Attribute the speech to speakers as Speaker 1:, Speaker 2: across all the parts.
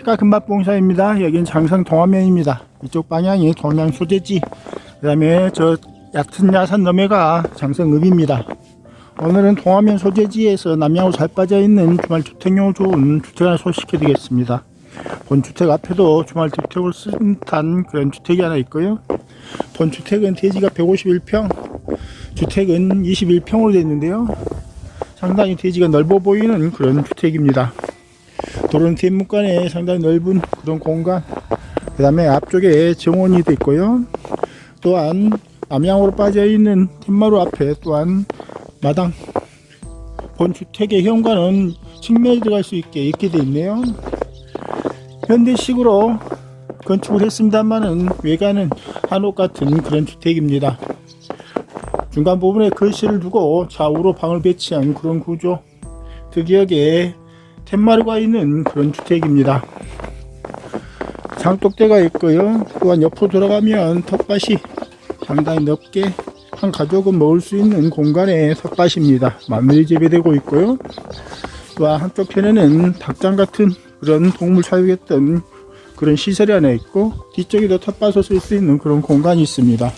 Speaker 1: 안녕하십니까 금밥봉사입니다. 여긴 장성 동화면입니다. 이쪽 방향이 동양 소재지. 그 다음에 저 얕은 야산 너머가 장성읍입니다. 오늘은 동화면 소재지에서 남양으로 잘 빠져있는 주말 주택용 좋은 주택 하나 소식해드리겠습니다. 본 주택 앞에도 주말 주택을 쓴 듯한 그런 주택이 하나 있고요. 본 주택은 대지가 151평 주택은 21평으로 되어 있는데요. 상당히 대지가 넓어 보이는 그런 주택입니다 도로는 뒷문간에 상당히 넓은 그런 공간. 그 다음에 앞쪽에 정원이 돼 있고요. 또한 남향으로 빠져있는 뒷마루 앞에 또한 마당 본 주택의 현관은 측면에 들어갈 수 있게 이렇게 돼 있네요. 현대식으로 건축을 했습니다만은 외관은 한옥 같은 그런 주택입니다. 중간 부분에 글씨를 두고 좌우로 방을 배치한 그런 구조. 특이하게 툇마루가 있는 그런 주택입니다. 장독대가 있고요. 또한 옆으로 들어가면 텃밭이 상당히 넓게 한 가족은 먹을 수 있는 공간의 텃밭입니다. 마늘이 재배되고 있고요. 또한 한쪽 편에는 닭장 같은 그런 동물 사육했던 그런 시설이 하나 있고 뒤쪽에도 텃밭을 쓸 수 있는 그런 공간이 있습니다.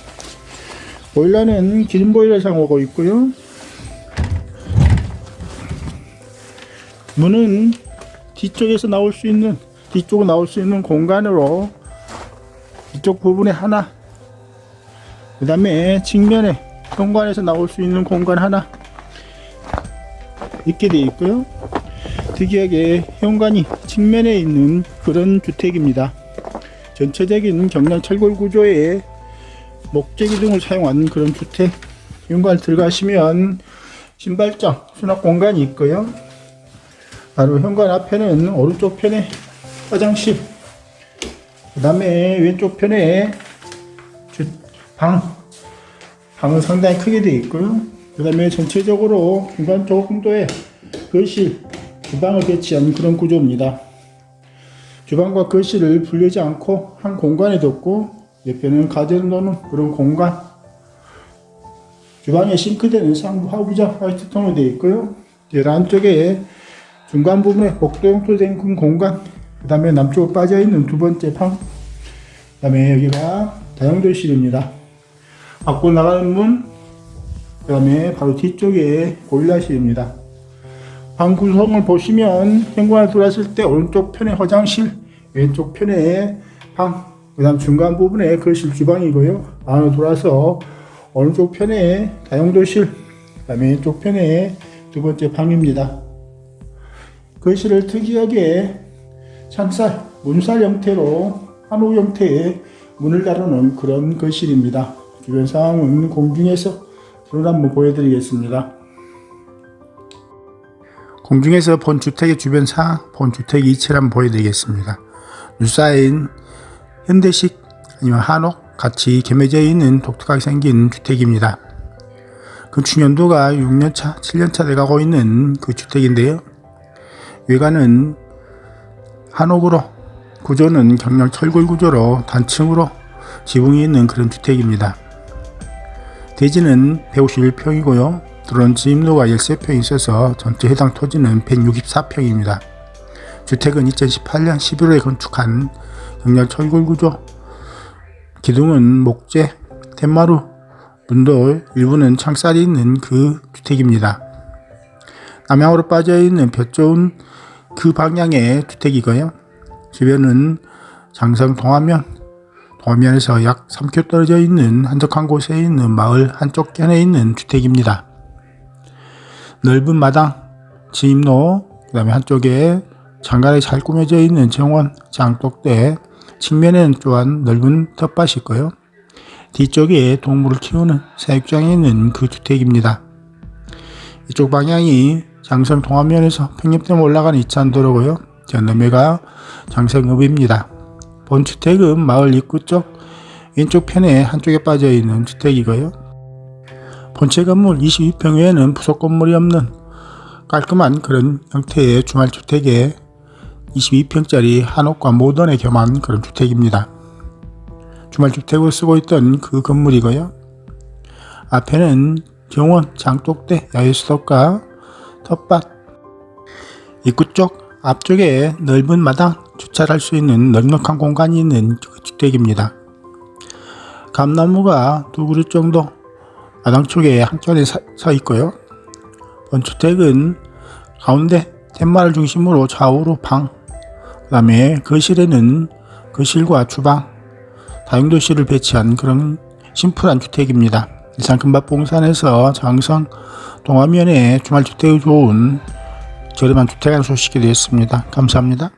Speaker 1: 보일러는 기름 보일러 사용하고 있고요. 문은 뒤쪽에서 나올 수 있는 뒤쪽으로 나올 수 있는 공간으로 이쪽 부분에 하나 그 다음에 측면에 현관에서 나올 수 있는 공간 하나 있게 되어 있고요. 특이하게 현관이 측면에 있는 그런 주택입니다. 전체적인 경량 철골 구조의 목재기 등을 사용한 그런 주택. 현관 들어가시면 신발장 수납 공간이 있고요 바로 현관 앞에는 오른쪽 편에 화장실 그 다음에 왼쪽 편에 주, 방. 방은 상당히 크게 되어 있고요. 그 다음에 전체적으로 중간 쪽 홍도에 거실 주방을 배치한 그런 구조입니다. 주방과 거실을 분리하지 않고 한 공간에 뒀고 옆에는 가전 놓는 그런 공간. 주방에 싱크대는 상부 하부장 화이트톤으로 되어 있고요. 열 안쪽에 중간 부분에 복도형토 된큰 공간 그 다음에 남쪽으로 빠져있는 두 번째 방 그 다음에 여기가 다용도실입니다 밖으로 나가는 문, 그 다음에 바로 뒤쪽에 보일러실입니다. 방 구성을 보시면 현관에 들어왔을 때 오른쪽 편에 화장실, 왼쪽 편에 방, 그 다음 중간 부분에 거실 주방이고요. 안으로 돌아서 오른쪽 편에 다용도실, 그 다음에 왼쪽 편에 두 번째 방입니다. 거실을 특이하게 창살, 문살 형태로 한옥 형태의 문을 다루는 그런 거실입니다. 주변 상황은 공중에서 드론 한번 보여드리겠습니다. 공중에서 본 주택의 주변 상황, 본 주택 이체를 한번 보여드리겠습니다. 누사인 현대식 아니면 한옥 같이 겸해져 있는 독특하게 생긴 주택입니다. 건축 연도가 6년차, 7년차 돼가고 있는 그 주택인데요. 외관은 한옥으로 구조는 경량 철골 구조로 단층으로 지붕이 있는 그런 주택입니다. 대지는 151평이고요. 들어온 지임로가 13평 있어서 전체 해당 토지는 164평입니다. 주택은 2018년 11월에 건축한 경량 철골 구조, 기둥은 목재, 툇마루, 문돌, 일부는 창살이 있는 그 주택입니다. 남향으로 빠져 있는 볕 좋은 그 방향의 주택이고요. 주변은 장성 동화면, 동화면에서 약 3km 떨어져 있는 한적한 곳에 있는 마을 한쪽 견에 있는 주택입니다. 넓은 마당, 지임로, 그 다음에 한쪽에 장가에 잘 꾸며져 있는 정원, 장독대, 측면에는 또한 넓은 텃밭이 있고요. 뒤쪽에 동물을 키우는 사육장이 있는 그 주택입니다. 이쪽 방향이 장성 동화면에서 평림댐 올라가는 이찬도로고요. 전남매가 장성읍입니다. 본 주택은 마을 입구 쪽 왼쪽 편에 한쪽에 빠져 있는 주택이고요. 본체 건물 22평 외에는 부속 건물이 없는 깔끔한 그런 형태의 주말주택에 22평짜리 한옥과 모던에 겸한 그런 주택입니다. 주말주택으로 쓰고 있던 그 건물이고요. 앞에는 정원, 장독대, 야외수도과 텃밭 입구 쪽 앞쪽에 넓은 마당, 주차를 할수 있는 넉넉한 공간이 있는 주택입니다. 감나무가 두 그루 정도 마당 쪽에 한켠에 서, 서 있고요. 본 주택은 가운데 툇마를 중심으로 좌우로 방, 그 다음에 거실에는 거실과 주방, 다용도실을 배치한 그런 심플한 주택입니다. 이상 금박봉산에서 장성 동화면에 주말주택이 좋은 저렴한 주택 한 소식이 되었습니다. 감사합니다.